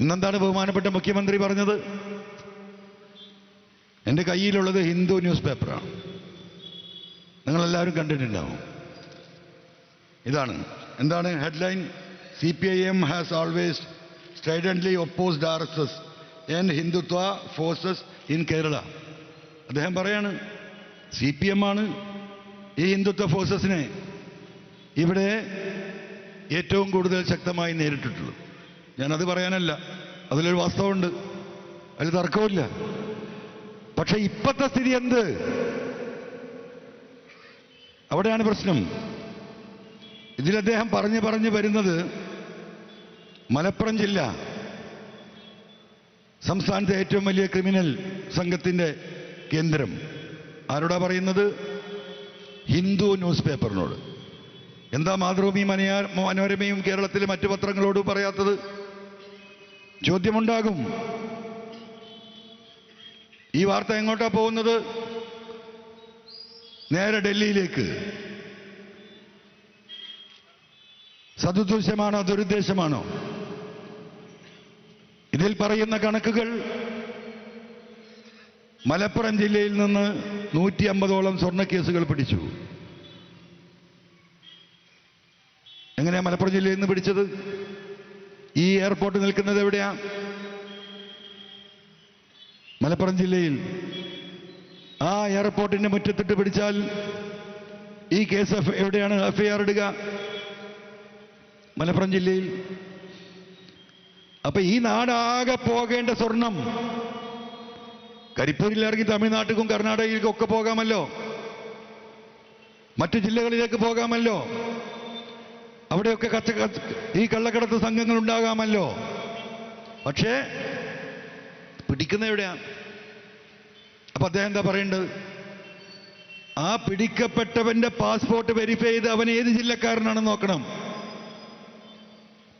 ഇന്നെന്താണ് ബഹുമാനപ്പെട്ട മുഖ്യമന്ത്രി പറഞ്ഞത്? എന്റെ കയ്യിലുള്ളത് ഹിന്ദു ന്യൂസ് പേപ്പറാണ്. നിങ്ങളെല്ലാവരും കണ്ടിട്ടുണ്ടാവും. ഇതാണ്. എന്താണ് headline? C P I M has always stridently opposed R S S and Hindutva forces in Kerala. അദ്ദേഹം പറയാണ് സി പി എം ആണ് ഈ ഹിന്ദുത്വ ഫോഴ്സസിനെ ഇവിടെ ഏറ്റവും കൂടുതൽ ശക്തമായി നേരിട്ടിട്ടുള്ളത്. ഞാനത് പറയാനല്ല. അതിലൊരു വാസ്തവമുണ്ട്. അതിൽ തർക്കമില്ല പക്ഷെ ഇപ്പത്തെ സ്ഥിതി എന്ത്? അവിടെയാണ് പ്രശ്നം. ഇതിൽ അദ്ദേഹം പറഞ്ഞു പറഞ്ഞു വരുന്നത് മലപ്പുറം ജില്ല. സംസ്ഥാനത്തെ ഏറ്റവും വലിയ ക്രിമിനൽ സംഘത്തിന്റെ കേന്ദ്രം. ആരോടാ പറയുന്നത്? ഹിന്ദു ന്യൂസ് പേപ്പറിനോട്. എന്താ മാതൃഭൂമി മനോരമയും കേരളത്തിലെ മറ്റു പത്രങ്ങളോട് പറയാത്തത്? ചോദ്യമുണ്ടാകും. ഈ വാർത്ത എങ്ങോട്ടാ പോകുന്നത്? നേരെ ഡൽഹിയിലേക്ക്. സതുദ്ദേശമാണോ ദുരുദ്ദേശമാണോ? ഇതിൽ പറയുന്ന കണക്കുകൾ മലപ്പുറം ജില്ലയിൽ നിന്ന് നൂറ്റി അമ്പതോളം സ്വർണക്കേസുകൾ പിടിച്ചു. എങ്ങനെയാ മലപ്പുറം ജില്ലയിൽ നിന്ന് പിടിച്ചത്? ഈ എയർപോർട്ട് നിൽക്കുന്നത് എവിടെയാ? മലപ്പുറം ജില്ലയിൽ. ആ എയർപോർട്ടിന്റെ മുറ്റത്തിട്ട് പിടിച്ചാൽ ഈ കേസ് എവിടെയാണ്? എഫ്ഐആർ ഇടുക. മലപ്പുറം ജില്ലയിൽ. അപ്പൊ ഈ നാടാകെ പോകേണ്ട സ്വർണം കരിപ്പൂരിൽ ഇറങ്ങി തമിഴ്നാട്ടിലും കർണാടകയിലേക്കും ഒക്കെ പോകാമല്ലോ. മറ്റു ജില്ലകളിലേക്ക് പോകാമല്ലോ. അവിടെയൊക്കെ കച്ച ഈ കള്ളക്കടത്ത് സംഘങ്ങൾ ഉണ്ടാകാമല്ലോ പക്ഷേ പിടിക്കുന്ന എവിടെയാണ് അപ്പൊ അദ്ദേഹം എന്താ പറയേണ്ടത്? ആ പിടിക്കപ്പെട്ടവന്റെ പാസ്പോർട്ട് വെരിഫൈ ചെയ്ത് അവൻ ഏത് ജില്ലക്കാരനാണെന്ന് നോക്കണം.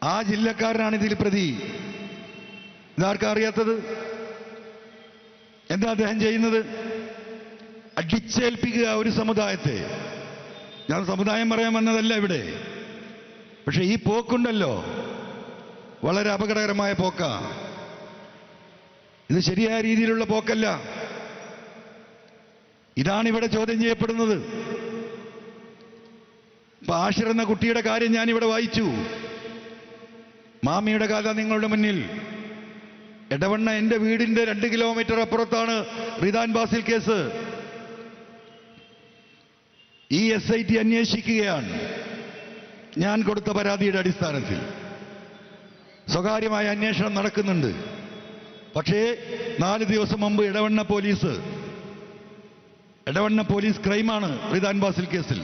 ആ ജില്ലക്കാരനാണ് ഇതിൽ പ്രതി. ഇതാർക്കാ അറിയാത്തത്? എന്താ അദ്ദേഹം ചെയ്യുന്നത്? അടിച്ചേൽപ്പിക്കുക ഒരു സമുദായത്തെ. ഞാൻ സമുദായം പറയാൻ വന്നതല്ല ഇവിടെ. പക്ഷെ ഈ പോക്കുണ്ടല്ലോ. വളരെ അപകടകരമായ പോക്ക. ഇത് ശരിയായ രീതിയിലുള്ള പോക്കല്ല. ഇതാണ് ഇവിടെ ചോദ്യം ചെയ്യപ്പെടുന്നത്. ഇപ്പൊ ആഷിർ എന്ന കുട്ടിയുടെ കാര്യം ഞാൻ ഇവിടെ വായിച്ചു. മാമിയുടെ കഥ നിങ്ങളുടെ മുന്നിൽ. എടവണ്ണ എന്റെ വീടിന്റെ രണ്ട് കിലോമീറ്റർ അപ്പുറത്താണ് റിദാൻ ബാസിൽ കേസ്. ഈ എസ് ഐ ടി അന്വേഷിക്കുകയാണ്. ഞാൻ കൊടുത്ത പരാതിയുടെ അടിസ്ഥാനത്തിൽ സ്വകാര്യമായ അന്വേഷണം നടക്കുന്നുണ്ട്. പക്ഷേ നാല് ദിവസം മുമ്പ് ഇടവണ്ണ പോലീസ് ഇടവണ്ണ പോലീസ് ക്രൈമാണ് റിദാൻ ബാസിൽ കേസിൽ.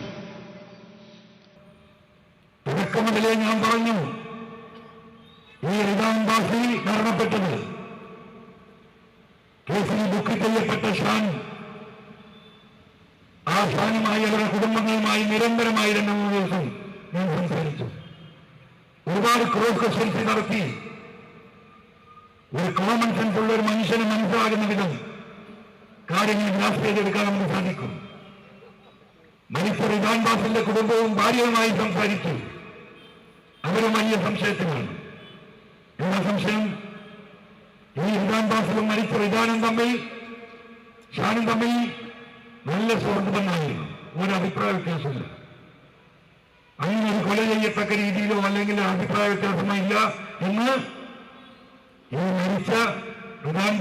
ഞാൻ പറഞ്ഞു ഈ റിദാൻ ബാസിൽ മരണപ്പെട്ടത് കേസിൽ ബുക്ക് ചെയ്യപ്പെട്ട ഷാൻ ആ ഷാനുമായി അവരുടെ കുടുംബങ്ങളുമായി നിരന്തരമായി രണ്ട് മൂന്ന് ദിവസം ഞാൻ സംസാരിച്ചു ഒരുപാട് ക്രോസ് സെൽഫി നടത്തി. ഒരു കോമൺ സെൻസ് ഉള്ള ഒരു മനുഷ്യന് മനസ്സിലാകുന്ന വിധം കാര്യങ്ങൾ ഗ്രാസ് ചെയ്തെടുക്കാൻ നമുക്ക് സാധിക്കും. മരിച്ച റിദാൻ കുടുംബവും ഭാര്യയുമായി സംസാരിച്ചു. അവരും വലിയ സംശയത്തിലാണ് എന്താ സംശയം? ഈ റിദാൻ ബാസിലും മരിച്ച റിദാനും തമ്മിൽ ഷാനും തമ്മിൽ നല്ല സുഹൃത്തുബന്ധമായിരുന്നു ഒരു അഭിപ്രായ വ്യത്യാസമില്ല. അങ്ങനെ ഒരു കൊല ചെയ്യത്തക്ക രീതിയിലോ അല്ലെങ്കിൽ അഭിപ്രായ വ്യത്യാസമോ ഇല്ല. എന്ന് ഈ മരിച്ച റിദാൻ